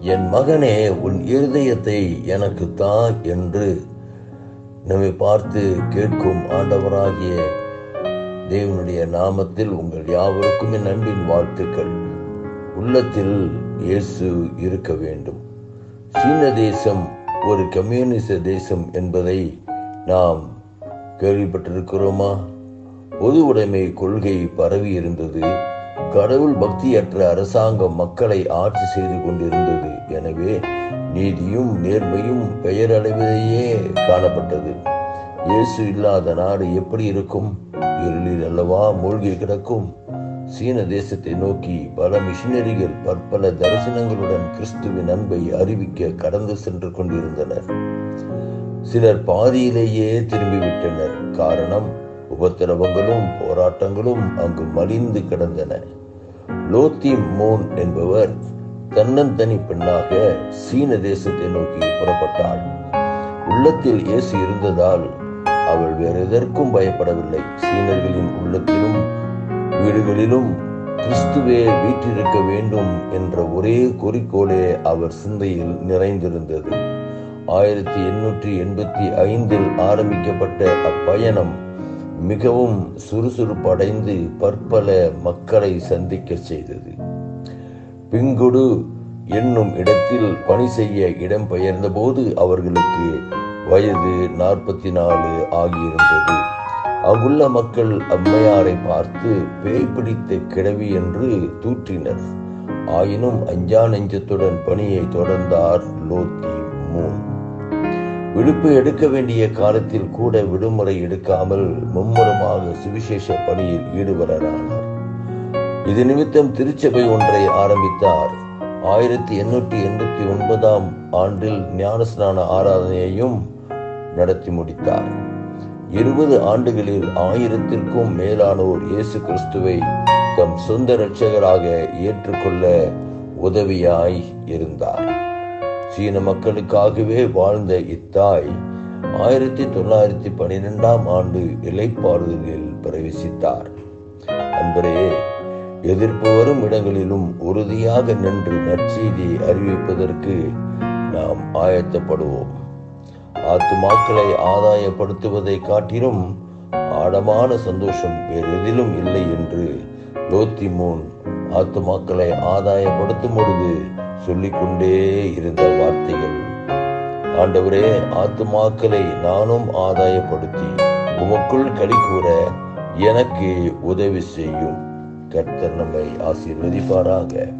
என் மகனே உன் இருதயத்தை எனக்கு தா என்று நம்மை பார்த்து கேட்கும் ஆண்டவராகிய தேவனுடைய நாமத்தில் உங்கள் யாவருக்கும் என் அன்பின் வாழ்த்துக்கள். உள்ளத்தில் இயேசு இருக்க வேண்டும். சீன தேசம் ஒரு கம்யூனிச தேசம் என்பதை நாம் கேள்விப்பட்டிருக்கிறோமா? பொது உடைமை கொள்கை பரவி இருந்தது. கடவுள் பக்தியற்ற அரசாங்கம் மக்களை ஆட்சி செய்து கொண்டிருந்தது. எனவே நீதியும் நேர்மையும் பெயரளவிலேயே காணப்பட்டது. இயேசு இல்லாத நாடு எப்படி இருக்கும்? இருளில் அல்லவா மூழ்கி கிடக்கும்? சீன தேசத்தை நோக்கி பல மிஷினரிகள் பற்பல தரிசனங்களுடன் கிறிஸ்துவின் அன்பை அறிவிக்க கடந்து சென்று கொண்டிருந்தனர். சிலர் பாதியிலேயே திரும்பிவிட்டனர். காரணம் உபத்திரவங்களும் போராட்டங்களும் அங்கு மலிந்து கிடந்தன. லோத்தி மோன் என்பவர் தன்னந்தனி பெண்ணாக சீன தேசத்தை நோக்கி புறப்பட்டாள். உள்ளத்தில் இயேசு இருந்ததால் அவள் வேறு எதற்கும் பயப்படவில்லை. சீனர்களின் உள்ளத்திலும் வீடுகளிலும் கிறிஸ்துவே வீற்றிருக்க வேண்டும் என்ற ஒரே குறிக்கோளே அவர் சிந்தையில் நிறைந்திருந்தது. ஆயிரத்தி எண்ணூற்றி எண்பத்தி ஐந்தில் ஆரம்பிக்கப்பட்ட அப்பயணம் மிகவும் சுறுசுறுப்படைந்து பற்பல மக்களை சந்திக்க செய்தது. பிங்குடு என்னும் இடத்தில் பணி செய்ய இடம் பெயர்ந்தபோது அவர்களுக்கு வயது நாற்பத்தி நாலு ஆகியிருந்தது. அங்குள்ள மக்கள் அம்மையாரை பார்த்து பேய் பிடித்த கிழவி என்று தூற்றினர். ஆயினும் அஞ்சா நெஞ்சத்துடன் பணியை தொடர்ந்தார் லோத்தி மூன். விடுப்பு எடுக்க வேண்டிய காலத்தில் கூட விடுமுறை எடுக்காமல் மும்முரமாக சுவிசேஷ பணியில் ஈடுபடலானார். இது நிமித்தம் திருச்சபை ஒன்றை ஆரம்பித்தார். ஆயிரத்தி எண்ணூற்றி எண்பத்தி ஒன்பதாம் ஆண்டில் ஞானஸ்நான ஆராதனையையும் நடத்தி முடித்தார். இருபது ஆண்டுகளில் ஆயிரத்திற்கும் மேலானோர் இயேசு கிறிஸ்துவை தம் சொந்த இரட்சகராக ஏற்றுக்கொள்ள உதவியாய் இருந்தார். சீன மக்களுக்காகவே வாழ்ந்த இத்தாய் ஆயிரத்தி தொள்ளாயிரத்தி பனிரெண்டாம் ஆண்டு இலைப்பாறுதலில் பிரவேசித்தார். அன்பரே எதிர்ப்பு வரும் இடங்களிலும் உறுதியாக நின்று நற்செய்தியை அறிவிப்பதற்கு நாம் ஆயத்தப்படுவோம். ஆத்துமாக்களை ஆதாயப்படுத்துவதை காட்டிலும் ஆழமான சந்தோஷம் வேறு எதிலும் இல்லை என்று லோத்திமோன் ஆத்துமாக்களை ஆதாயப்படுத்தும் பொழுது சொல்லிக்கொண்டே இருந்த வார்த்தைகள் ஆண்டவரே ஆத்துமாக்களை நானும் ஆதாயப்படுத்தி உமக்குள் களி கூற எனக்கு உதவி செய்யும். கர்த்தர் நம்மை ஆசீர்வதிப்பாராக.